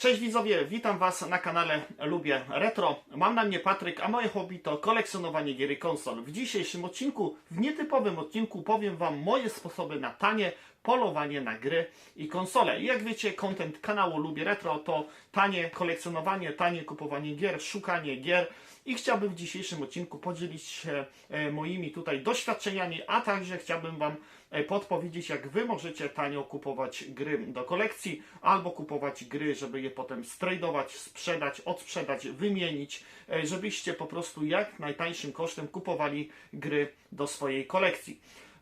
Cześć widzowie, witam Was na kanale Lubię Retro. Mam na mnie Patryk, a moje hobby to kolekcjonowanie gier i konsol. W dzisiejszym odcinku, w nietypowym odcinku, powiem Wam moje sposoby na tanie polowanie na gry i konsole. Jak wiecie, content kanału Lubię Retro to tanie kolekcjonowanie, tanie kupowanie gier, szukanie gier. I chciałbym w dzisiejszym odcinku podzielić się e, moimi tutaj doświadczeniami, a także chciałbym Wam podpowiedzieć, jak Wy możecie tanio kupować gry do kolekcji, albo kupować gry, żeby je potem stradować, sprzedać, odsprzedać, wymienić, e, żebyście po prostu jak najtańszym kosztem kupowali gry do swojej kolekcji.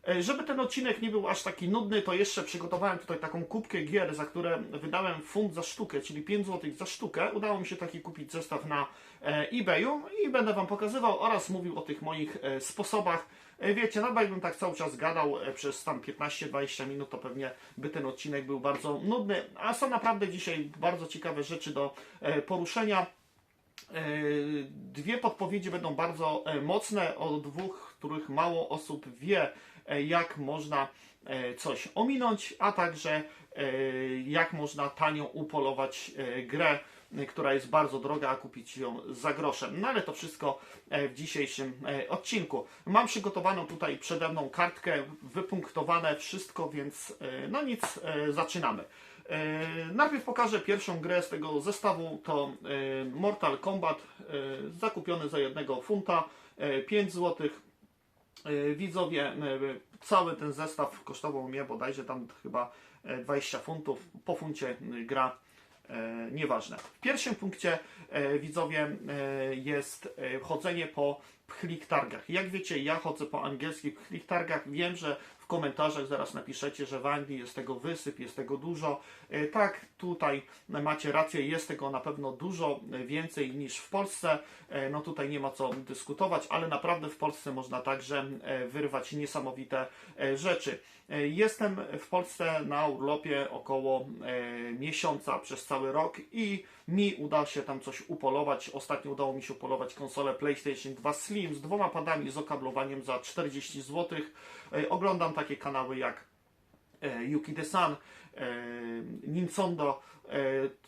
E, Żeby ten odcinek nie był aż taki nudny, to jeszcze przygotowałem tutaj taką kubkę gier, za które wydałem funt za sztukę, czyli 5 zł za sztukę. Udało mi się taki kupić zestaw na e, eBayu i będę Wam pokazywał oraz mówił o tych moich e, sposobach. E, Wiecie, no bo jakbym tak cały czas gadał e, przez tam 15-20 minut, to pewnie by ten odcinek był bardzo nudny, a są naprawdę dzisiaj bardzo ciekawe rzeczy do e, poruszenia. Dwie podpowiedzi będą bardzo mocne, o dwóch, których mało osób wie, jak można coś ominąć, a także jak można tanio upolować grę, która jest bardzo droga, a kupić ją za grosze. No ale to wszystko e, w dzisiejszym e, odcinku. Mam przygotowaną tutaj przede mną kartkę, wypunktowane wszystko, więc e, no nic, zaczynamy. Najpierw pokażę pierwszą grę z tego zestawu. To Mortal Kombat, zakupiony za jednego funta, e, 5 zł. Widzowie, cały ten zestaw kosztował mnie bodajże tam chyba e, 20 funtów. Po funcie e, gra nieważne. W pierwszym punkcie e, widzowie e, jest e, chodzenie po pchlik targach. Jak wiecie, ja chodzę po angielskich pchlik targach. Wiem, że komentarzach zaraz napiszecie, że w Anglii jest tego wysyp, jest tego dużo. E, Tak, tutaj macie rację, jest tego na pewno dużo więcej niż w Polsce. E, No tutaj nie ma co dyskutować, ale naprawdę w Polsce można także e, wyrwać niesamowite e, rzeczy. E, Jestem w Polsce na urlopie około e, miesiąca przez cały rok i mi uda się tam coś upolować. Ostatnio udało mi się upolować konsolę PlayStation 2 Slim z dwoma padami z okablowaniem za 40 zł. E, Oglądam takie kanały jak e, Yuki Desan, e, Ninsondo. E,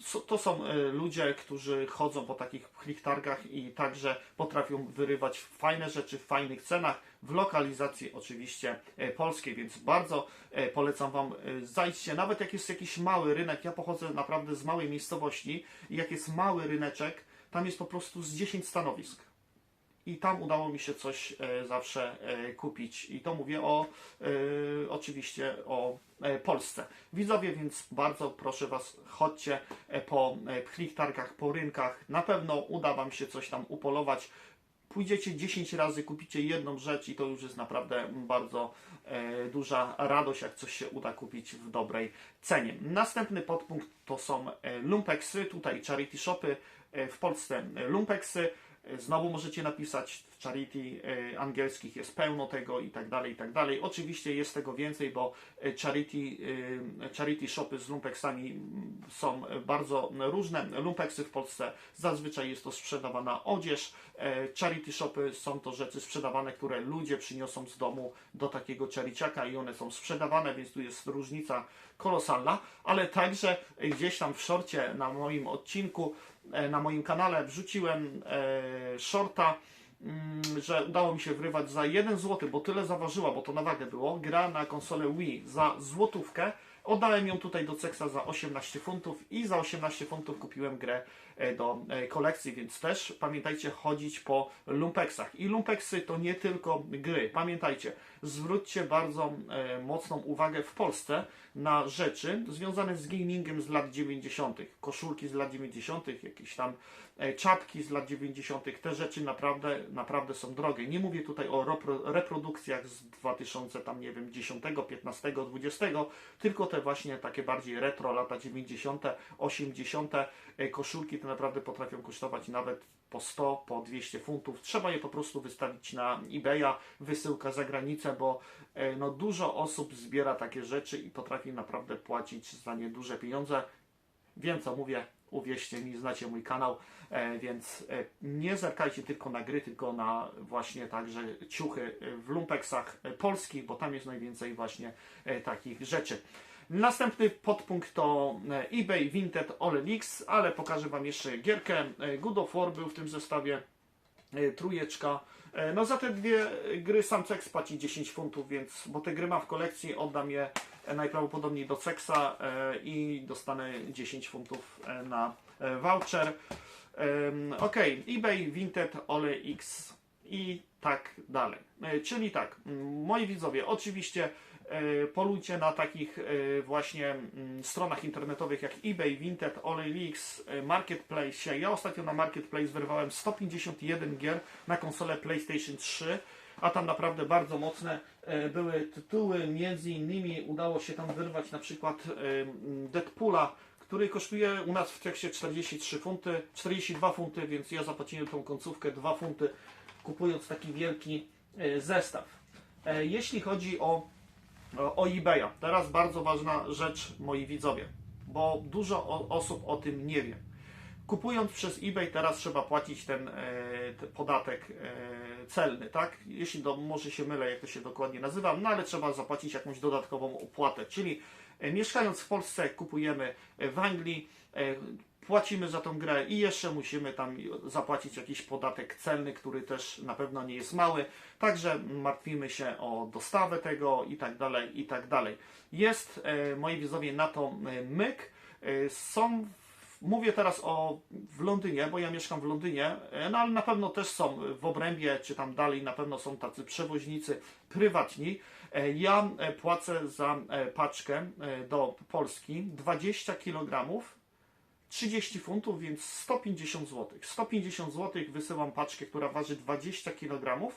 so- To są ludzie, którzy chodzą po takich targach i także potrafią wyrywać fajne rzeczy w fajnych cenach, w lokalizacji oczywiście polskiej, więc bardzo polecam Wam e, zajdźcie, nawet jak jest jakiś mały rynek, ja pochodzę naprawdę z małej miejscowości i jak jest mały ryneczek, tam jest po prostu z 10 stanowisk i tam udało mi się coś e, zawsze e, kupić. I to mówię o e, oczywiście o Polsce. Widzowie, więc bardzo proszę Was, chodźcie po pchlich targach, po rynkach. Na pewno uda Wam się coś tam upolować. Pójdziecie 10 razy, kupicie jedną rzecz i to już jest naprawdę bardzo e, duża radość, jak coś się uda kupić w dobrej cenie. Następny podpunkt to są lumpeksy, tutaj charity shopy, e, w Polsce lumpeksy. E, Znowu możecie napisać w charity e, angielskich jest pełno tego i tak dalej, i tak dalej. Oczywiście jest tego więcej, bo e, charity, charity shopy z lumpeksami mm, są bardzo różne. Lumpeksy w Polsce zazwyczaj jest to sprzedawana odzież. Charity shopy są to rzeczy sprzedawane, które ludzie przyniosą z domu do takiego chariciaka i one są sprzedawane, więc tu jest różnica kolosalna, ale także gdzieś tam w szorcie na moim odcinku, na moim kanale wrzuciłem e, shorta, mm, że udało mi się wrywać za 1 zł, bo tyle zaważyła, bo to na wagę było, gra na konsolę Wii za złotówkę. Oddałem ją tutaj do Cexa za 18 funtów i za 18 funtów kupiłem grę e, do e, kolekcji, więc też pamiętajcie chodzić po lumpeksach. I lumpeksy to nie tylko gry. Pamiętajcie, zwróćcie bardzo e, mocną uwagę w Polsce na rzeczy związane z gamingiem z lat 90. Koszulki z lat 90., jakieś tam czapki z lat 90. Te rzeczy naprawdę, naprawdę są drogie. Nie mówię tutaj o repro- reprodukcjach z 2000, tam nie wiem, 10, 15, 20, tylko te właśnie takie bardziej retro, lata 90., 80. e, koszulki te naprawdę potrafią kosztować nawet po 100, po 200 funtów. Trzeba je po prostu wystawić na eBaya, wysyłka za granicę, bo e, no, dużo osób zbiera takie rzeczy i potrafi naprawdę płacić za nie duże pieniądze. Wiem co mówię, uwierzcie mi, znacie mój kanał, e, więc nie zerkajcie tylko na gry, tylko na właśnie także ciuchy w lumpeksach polskich, bo tam jest najwięcej właśnie takich rzeczy. Następny podpunkt to e, eBay Vinted OLX, ale pokażę Wam jeszcze gierkę. E, God of War był w tym zestawie, e, trójeczka. No za te dwie gry sam Cex płaci 10 funtów, więc, bo te gry mam w kolekcji, oddam je najprawdopodobniej do Cexa i dostanę 10 funtów na voucher. Ok, eBay, Vinted, OLX i tak dalej. Czyli tak, moi widzowie, oczywiście polujcie na takich e, właśnie mm, stronach internetowych jak eBay, Vinted, OLX, e, Marketplace. Ja ostatnio na Marketplace wyrwałem 151 gier na konsolę PlayStation 3, a tam naprawdę bardzo mocne e, były tytuły. Między innymi udało się tam wyrwać na przykład e, Deadpoola, który kosztuje u nas w tekście 43 funty, 42 funty, więc ja zapłaciłem tą końcówkę 2 funty, kupując taki wielki e, zestaw. E, Jeśli chodzi o, o, o eBaya, teraz bardzo ważna rzecz, moi widzowie, bo dużo osób o tym nie wie. Kupując przez eBay teraz trzeba płacić ten, e, podatek e, celny, tak? Jeśli do, może się mylę, jak to się dokładnie nazywa, no ale trzeba zapłacić jakąś dodatkową opłatę, czyli e, mieszkając w Polsce kupujemy e, w Anglii, e, płacimy za tą grę i jeszcze musimy tam zapłacić jakiś podatek celny, który też na pewno nie jest mały, także martwimy się o dostawę tego i tak dalej, i tak dalej. Jest, e, moi widzowie, na to e, myk. E, Są Mówię teraz o w Londynie, bo ja mieszkam w Londynie, e, no ale na pewno też są w obrębie, czy tam dalej na pewno są tacy przewoźnicy prywatni. E, Ja e, płacę za e, paczkę e, do Polski 20 kg 30 funtów, więc 150 zł. 150 zł wysyłam paczkę, która waży 20 kg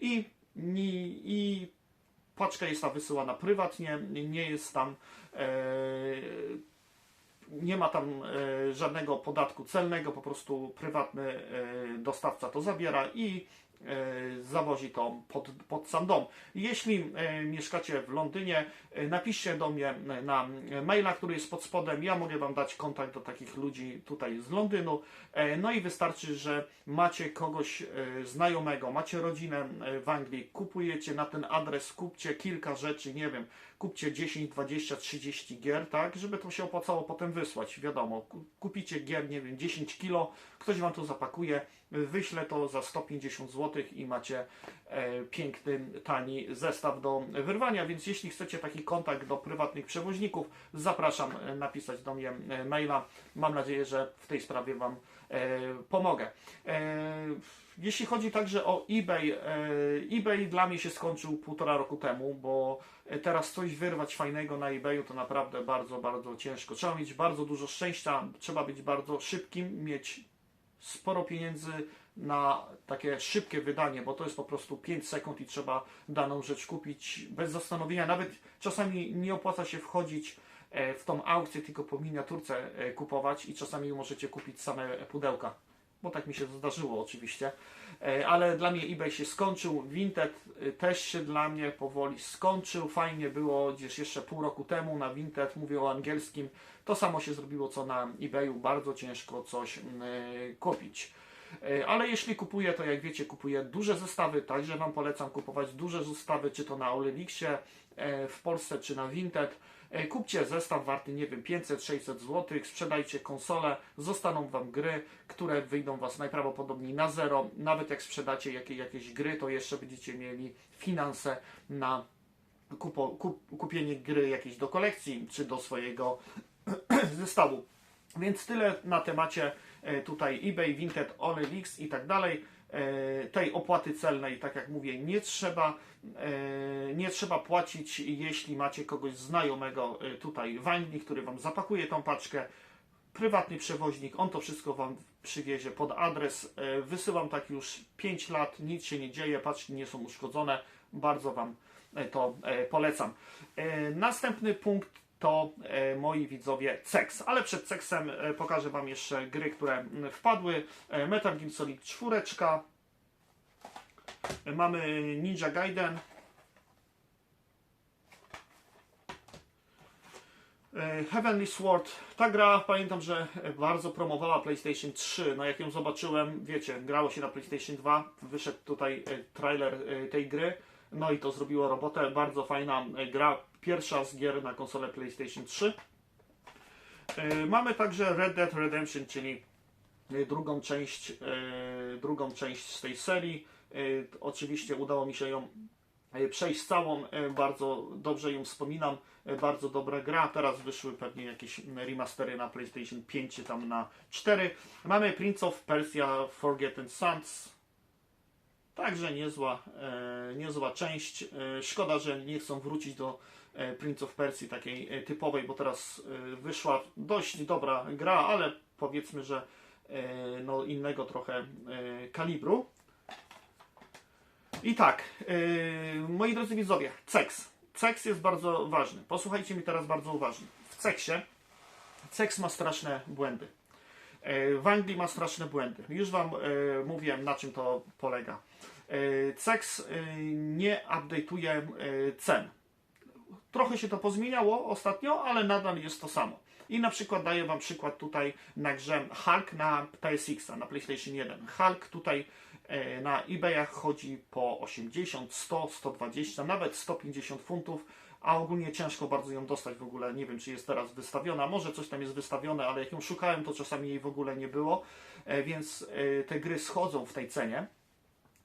i, i, i paczka jest ta wysyłana prywatnie, nie jest tam e, nie ma tam e, żadnego podatku celnego, po prostu prywatny e, dostawca to zabiera i zawozi to pod, pod sam dom. Jeśli e, mieszkacie w Londynie, e, napiszcie do mnie e, na maila, który jest pod spodem. Ja mogę Wam dać kontakt do takich ludzi tutaj z Londynu. E, no i wystarczy, że macie kogoś e, znajomego, macie rodzinę e, w Anglii, kupujecie na ten adres, kupcie kilka rzeczy, nie wiem, kupcie 10, 20, 30 gier, tak, żeby to się opłacało potem wysłać. Wiadomo, ku- kupicie gier, nie wiem, 10 kilo, ktoś Wam to zapakuje, wyślę to za 150 zł i macie e, piękny, tani zestaw do wyrwania, więc jeśli chcecie taki kontakt do prywatnych przewoźników, zapraszam e, napisać do mnie e, maila. Mam nadzieję, że w tej sprawie Wam pomogę. Jeśli chodzi także o eBay, eBay dla mnie się skończył półtora roku temu, bo teraz coś wyrwać fajnego na eBayu to naprawdę bardzo, bardzo ciężko. Trzeba mieć bardzo dużo szczęścia, trzeba być bardzo szybkim, mieć sporo pieniędzy na takie szybkie wydanie, bo to jest po prostu 5 sekund i trzeba daną rzecz kupić bez zastanowienia. Nawet czasami nie opłaca się wchodzić e, w tą aukcję, tylko po miniaturce e, kupować i czasami możecie kupić same pudełka. Bo tak mi się zdarzyło oczywiście. E, Ale dla mnie eBay się skończył. Vinted e, też się dla mnie powoli skończył. Fajnie było gdzieś jeszcze pół roku temu na Vinted, mówię o angielskim. To samo się zrobiło co na eBayu. Bardzo ciężko coś e, kupić. Ale jeśli kupuję, to jak wiecie, kupuję duże zestawy, także Wam polecam kupować duże zestawy, czy to na OLX-ie e, w Polsce, czy na Vinted. E, Kupcie zestaw warty, nie wiem, 500-600 zł, sprzedajcie konsolę, zostaną Wam gry, które wyjdą Was najprawdopodobniej na zero. Nawet jak sprzedacie jakie, jakieś gry, to jeszcze będziecie mieli finanse na kupo, kup, kupienie gry jakiejś do kolekcji, czy do swojego zestawu. Więc tyle na temacie e, tutaj eBay, Vinted, OLX i tak dalej. E, Tej opłaty celnej, tak jak mówię, nie trzeba, e, nie trzeba płacić, jeśli macie kogoś znajomego e, tutaj w Anglii, który Wam zapakuje tą paczkę. Prywatny przewoźnik, on to wszystko Wam przywiezie pod adres. Wysyłam tak już 5 lat, nic się nie dzieje, paczki nie są uszkodzone. Bardzo Wam to polecam. Następny punkt to e, moi widzowie Cex. Ale przed Cexem e, pokażę Wam jeszcze gry, które m, wpadły. E, Metal Gear Solid 4. E, Mamy Ninja Gaiden. Heavenly Sword. Ta gra, pamiętam, że bardzo promowała PlayStation 3. No jak ją zobaczyłem, wiecie, grało się na PlayStation 2. Wyszedł tutaj trailer tej gry. No i to zrobiło robotę. Bardzo fajna gra. Pierwsza z gier na konsolę PlayStation 3. E, Mamy także Red Dead Redemption, czyli e, drugą część, e, drugą część z tej serii. Oczywiście udało mi się ją przejść całą, bardzo dobrze ją wspominam, bardzo dobra gra. Teraz wyszły pewnie jakieś remastery na PlayStation 5 czy tam na 4. Mamy Prince of Persia Forgotten Sands. Także niezła, e, niezła część. E, szkoda, że nie chcą wrócić do e, Prince of Persia takiej typowej, bo teraz wyszła dość dobra gra, ale powiedzmy, że no, innego trochę kalibru. I tak, moi drodzy widzowie, ceks. Ceks jest bardzo ważny. Posłuchajcie mi teraz bardzo uważnie. W ceksie ceks ma straszne błędy. Yy, W Anglii ma straszne błędy. Już Wam yy, mówiłem, na czym to polega. Ceks yy, nie update'uje cen. Trochę się to pozmieniało ostatnio, ale nadal jest to samo. I na przykład daję Wam przykład tutaj na grze Hulk na PSX, na PlayStation 1. Hulk tutaj e, na eBayach chodzi po 80, 100, 120, nawet 150 funtów, a ogólnie ciężko bardzo ją dostać w ogóle. Nie wiem, czy jest teraz wystawiona. Może coś tam jest wystawione, ale jak ją szukałem, to czasami jej w ogóle nie było. E, Więc e, te gry schodzą w tej cenie.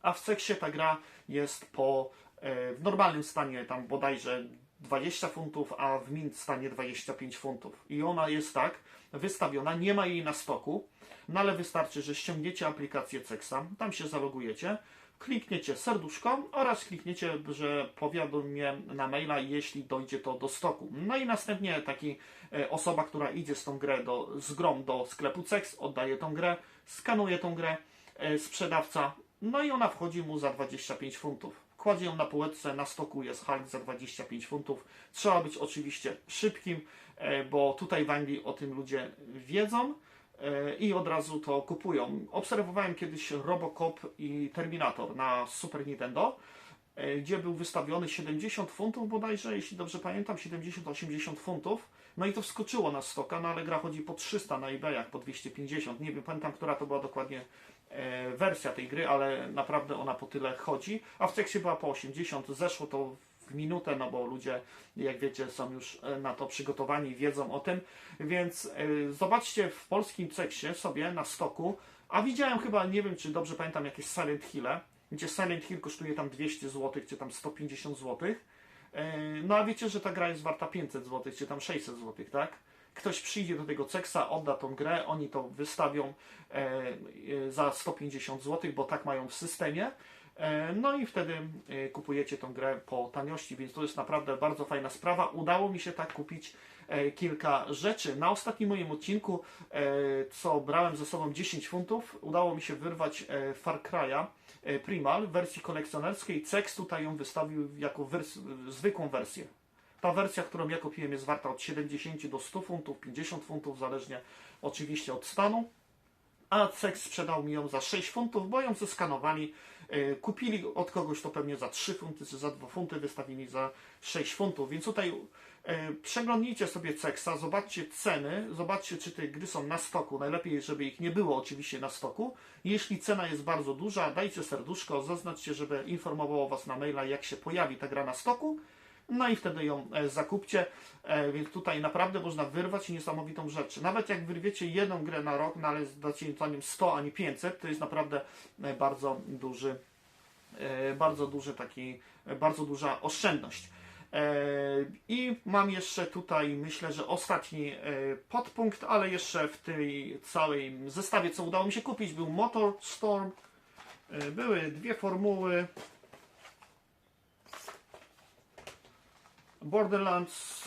A w seksie ta gra jest po e, w normalnym stanie tam bodajże 20 funtów, a w mint stanie 25 funtów. I ona jest tak wystawiona, nie ma jej na stoku, no ale wystarczy, że ściągniecie aplikację Cexa, tam się zalogujecie, klikniecie serduszko oraz klikniecie, że powiadom mnie na maila, jeśli dojdzie to do stoku. No i następnie taki e, osoba, która idzie z tą grę do, z grą do sklepu Cex, oddaje tą grę, skanuje tą grę, e, sprzedawca, no i ona wchodzi mu za 25 funtów. Kładzie ją na półeczce, na stoku jest Hulk za 25 funtów. Trzeba być oczywiście szybkim, e, bo tutaj w Anglii o tym ludzie wiedzą i od razu to kupują. Obserwowałem kiedyś Robocop i Terminator na Super Nintendo, e, gdzie był wystawiony 70 funtów bodajże, jeśli dobrze pamiętam, 70-80 funtów. No i to wskoczyło na stoka, no ale gra chodzi po 300 na eBayach, po 250. Nie wiem, pamiętam, która to była dokładnie e, wersja tej gry, ale naprawdę ona po tyle chodzi. A w Ceksie była po 80. Zeszło to minutę, no bo ludzie, jak wiecie, są już e, na to przygotowani, wiedzą o tym. Więc e, zobaczcie w polskim Ceksie sobie na stoku, a widziałem chyba, nie wiem czy dobrze pamiętam, jakieś Silent Hill'e, gdzie Silent Hill kosztuje tam 200 zł, czy tam 150 zł. E, No a wiecie, że ta gra jest warta 500 zł, czy tam 600 zł, tak? Ktoś przyjdzie do tego Ceksa, odda tą grę, oni to wystawią e, e, za 150 zł, bo tak mają w systemie. E, No i wtedy e, kupujecie tą grę po taniości, więc to jest naprawdę bardzo fajna sprawa. Udało mi się tak kupić e, kilka rzeczy. Na ostatnim moim odcinku, co brałem ze sobą 10 funtów, udało mi się wyrwać Far Cry'a Primal w wersji kolekcjonerskiej. Cex tutaj ją wystawił jako wers- zwykłą wersję. Ta wersja, którą ja kupiłem, jest warta od 70 do 100 funtów, 50 funtów, zależnie oczywiście od stanu. A Cex sprzedał mi ją za 6 funtów, bo ją zeskanowali. E, Kupili od kogoś to pewnie za 3 funty, czy za 2 funty, wystawili za 6 funtów. Więc tutaj e, przeglądnijcie sobie Cexa, zobaczcie ceny, zobaczcie, czy te gry są na stoku. Najlepiej, żeby ich nie było oczywiście na stoku. Jeśli cena jest bardzo duża, dajcie serduszko, zaznaczcie, żeby informowało Was na maila, jak się pojawi ta gra na stoku. No i wtedy ją e, zakupcie, e, więc tutaj naprawdę można wyrwać niesamowitą rzecz. Nawet jak wyrwiecie jedną grę na rok, no ale dacie za nim 100, a nie 500, to jest naprawdę e, bardzo duży, bardzo duży taki, bardzo duża oszczędność. I mam jeszcze tutaj, myślę, że ostatni podpunkt, ale jeszcze w tej całej zestawie, co udało mi się kupić, był Motor Storm. Były dwie formuły. Borderlands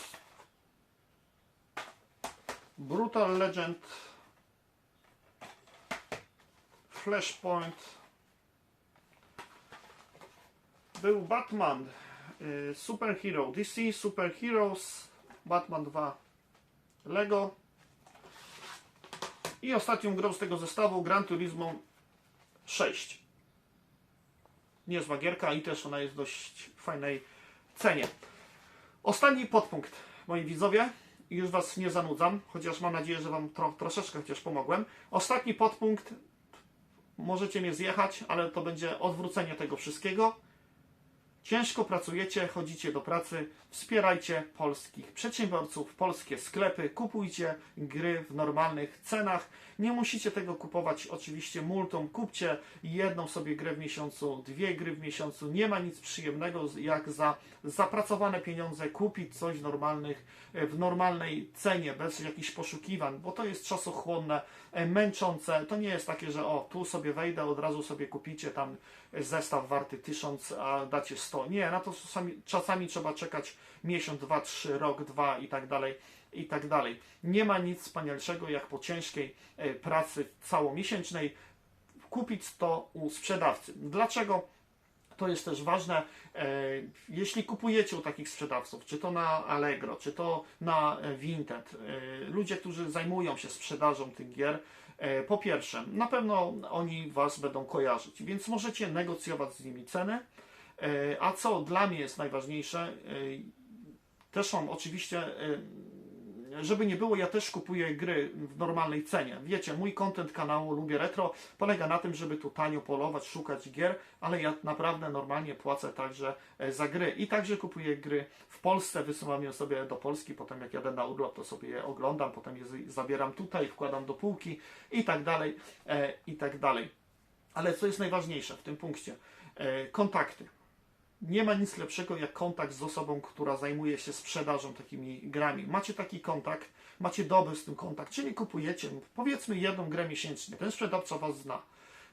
Brutal Legend Flashpoint. Był Batman y, Superhero DC Super Heroes Batman 2 Lego. I ostatnią grą z tego zestawu Gran Turismo 6 niezła gierka i też ona jest dość fajnej cenie Ostatni podpunkt, moi widzowie, już Was nie zanudzam, chociaż mam nadzieję, że Wam tro, troszeczkę chociaż pomogłem. Ostatni podpunkt, możecie mnie zjechać, ale to będzie odwrócenie tego wszystkiego. Ciężko pracujecie, chodzicie do pracy, wspierajcie polskich przedsiębiorców, polskie sklepy, kupujcie gry w normalnych cenach. Nie musicie tego kupować oczywiście multą, kupcie jedną sobie grę w miesiącu, dwie gry w miesiącu. Nie ma nic przyjemnego jak za zapracowane pieniądze kupić coś normalnych, e, w normalnej cenie, bez jakichś poszukiwań, bo to jest czasochłonne, e, męczące. To nie jest takie, że o, tu sobie wejdę, od razu sobie kupicie tam zestaw warty 1000, a dacie 100. Nie, na to czasami, czasami trzeba czekać miesiąc, dwa, trzy, rok, dwa i tak dalej i tak dalej. Nie ma nic wspanialszego jak po ciężkiej e, pracy całomiesięcznej kupić to u sprzedawcy. Dlaczego? To jest też ważne, e, jeśli kupujecie u takich sprzedawców, czy to na Allegro, czy to na e, Vinted, ludzie, którzy zajmują się sprzedażą tych gier, po pierwsze, na pewno oni Was będą kojarzyć, więc możecie negocjować z nimi ceny, e, a co dla mnie jest najważniejsze, e, też mam oczywiście e, żeby nie było, ja też kupuję gry w normalnej cenie. Wiecie, mój content kanału Lubię Retro polega na tym, żeby tu tanio polować, szukać gier, ale ja naprawdę normalnie płacę także e, za gry. I także kupuję gry w Polsce, wysyłam je sobie do Polski, potem jak jadę na urlop, to sobie je oglądam, potem je zabieram tutaj, wkładam do półki i tak dalej, e, i tak dalej. Ale co jest najważniejsze w tym punkcie? E, kontakty. Nie ma nic lepszego jak kontakt z osobą, która zajmuje się sprzedażą takimi grami. Macie taki kontakt, macie dobry z tym kontakt, czyli kupujecie powiedzmy jedną grę miesięcznie. Ten sprzedawca Was zna.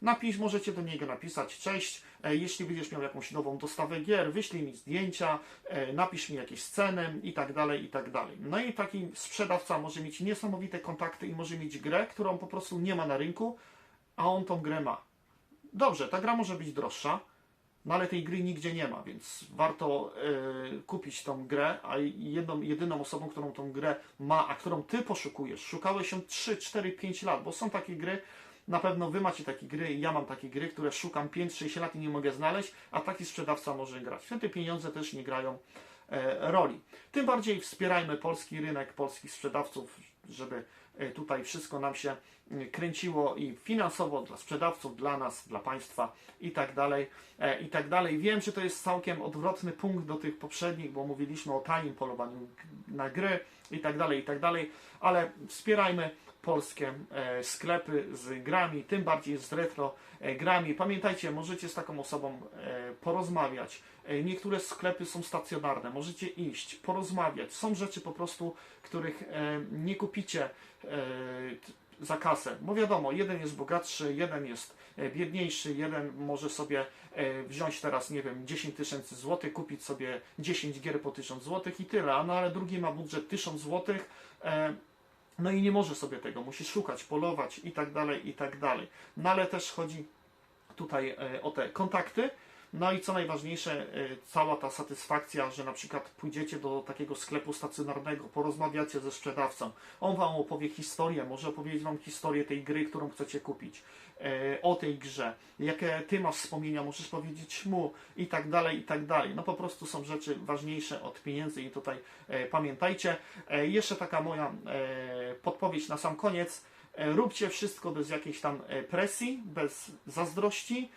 Napisz, możecie do niego napisać, cześć, e, jeśli będziesz miał jakąś nową dostawę gier, wyślij mi zdjęcia, e, napisz mi jakieś sceny i tak dalej, i tak dalej. No i taki sprzedawca może mieć niesamowite kontakty i może mieć grę, którą po prostu nie ma na rynku, a on tą grę ma. Dobrze, ta gra może być droższa, no ale tej gry nigdzie nie ma, więc warto e, kupić tą grę, a jedną, jedyną osobą, którą tą grę ma, a którą ty poszukujesz, szukałeś ją 3, 4, 5 lat, bo są takie gry, na pewno wy macie takie gry ja mam takie gry, które szukam 5-6 lat i nie mogę znaleźć, a taki sprzedawca może grać. Wtedy pieniądze też nie grają e, roli. Tym bardziej wspierajmy polski rynek, polskich sprzedawców, żeby tutaj wszystko nam się e, kręciło i finansowo dla sprzedawców, dla nas, dla państwa i tak dalej, e, i tak dalej. Wiem, że to jest całkiem odwrotny punkt do tych poprzednich, bo mówiliśmy o tanim polowaniu na gry i tak dalej, i tak dalej, ale wspierajmy polskie e, sklepy z grami, tym bardziej z retro e, grami. Pamiętajcie, możecie z taką osobą e, porozmawiać. Niektóre sklepy są stacjonarne, możecie iść, porozmawiać. Są rzeczy po prostu, których nie kupicie za kasę. Bo wiadomo, jeden jest bogatszy, jeden jest biedniejszy, jeden może sobie wziąć teraz, nie wiem, 10 tysięcy złotych, kupić sobie 10 gier po 1000 złotych i tyle, no ale drugi ma budżet 1000 złotych, no i nie może sobie tego, musi szukać, polować i tak dalej, i tak dalej. No ale też chodzi tutaj e, o te kontakty. No i co najważniejsze, e, cała ta satysfakcja, że na przykład pójdziecie do takiego sklepu stacjonarnego, porozmawiacie ze sprzedawcą, on wam opowie historię, może opowiedzieć wam historię tej gry, którą chcecie kupić, e, o tej grze, jakie ty masz wspomnienia, możesz powiedzieć mu i tak dalej, i tak dalej. No po prostu są rzeczy ważniejsze od pieniędzy i tutaj e, pamiętajcie. Jeszcze taka moja podpowiedź na sam koniec. Róbcie wszystko bez jakiejś tam presji, bez zazdrości,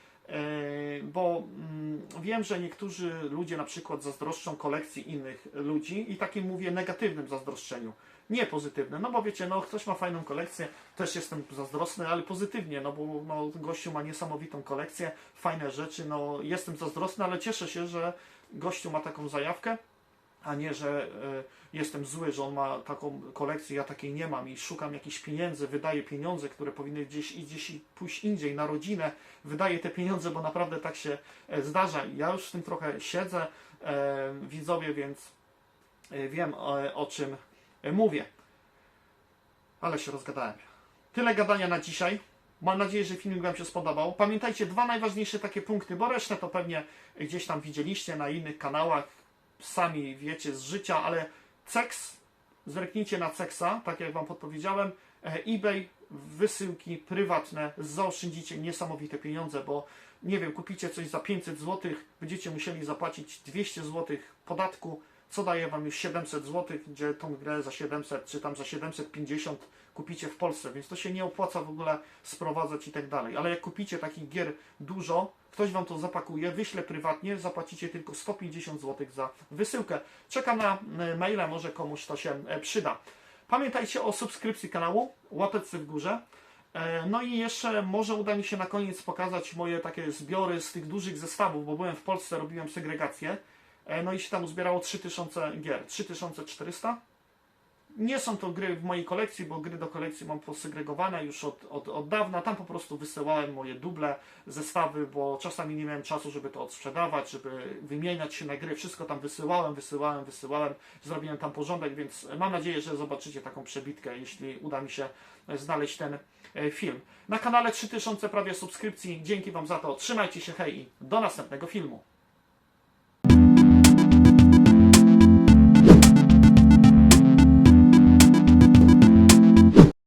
bo mm, wiem, że niektórzy ludzie na przykład zazdroszczą kolekcji innych ludzi i takim mówię negatywnym zazdroszczeniu. Nie pozytywnym, no bo wiecie, no ktoś ma fajną kolekcję, też jestem zazdrosny, ale pozytywnie, no bo no, gościu ma niesamowitą kolekcję, fajne rzeczy, no jestem zazdrosny, ale cieszę się, że gościu ma taką zajawkę, a nie, że e, jestem zły, że on ma taką kolekcję, ja takiej nie mam i szukam jakichś pieniędzy, wydaję pieniądze, które powinny gdzieś, gdzieś pójść indziej, na rodzinę, wydaję te pieniądze, bo naprawdę tak się e, zdarza. Ja już w tym trochę siedzę, e, widzowie, więc wiem o, czym mówię. Ale się rozgadałem. Tyle gadania na dzisiaj. Mam nadzieję, że filmik Wam się spodobał. Pamiętajcie, dwa najważniejsze takie punkty, bo resztę to pewnie gdzieś tam widzieliście na innych kanałach, sami wiecie z życia, ale seks, zerknijcie na seksa, tak jak Wam podpowiedziałem, e, eBay, wysyłki prywatne, zaoszczędzicie niesamowite pieniądze, bo nie wiem, kupicie coś za 500 zł, będziecie musieli zapłacić 200 zł podatku, co daje Wam już 700 zł, gdzie tą grę za 700 czy tam za 750 kupicie w Polsce, więc to się nie opłaca w ogóle sprowadzać i tak dalej. Ale jak kupicie takich gier dużo, ktoś Wam to zapakuje, wyślę prywatnie, zapłacicie tylko 150 zł za wysyłkę. Czekam na e, maila, może komuś to się e, przyda. Pamiętajcie o subskrypcji kanału, łapeczce w górze. E, No i jeszcze może uda mi się na koniec pokazać moje takie zbiory z tych dużych zestawów, bo byłem w Polsce, robiłem segregację. No i się tam uzbierało 3000 gier, 3400. Nie są to gry w mojej kolekcji, bo gry do kolekcji mam posegregowane już od, od, od dawna. Tam po prostu wysyłałem moje duble, zestawy, bo czasami nie miałem czasu, żeby to odsprzedawać, żeby wymieniać się na gry. Wszystko tam wysyłałem, wysyłałem, wysyłałem. Zrobiłem tam porządek, więc mam nadzieję, że zobaczycie taką przebitkę, jeśli uda mi się znaleźć ten e, film. Na kanale 3000 prawie subskrypcji. Dzięki Wam za to. Trzymajcie się, hej i do następnego filmu.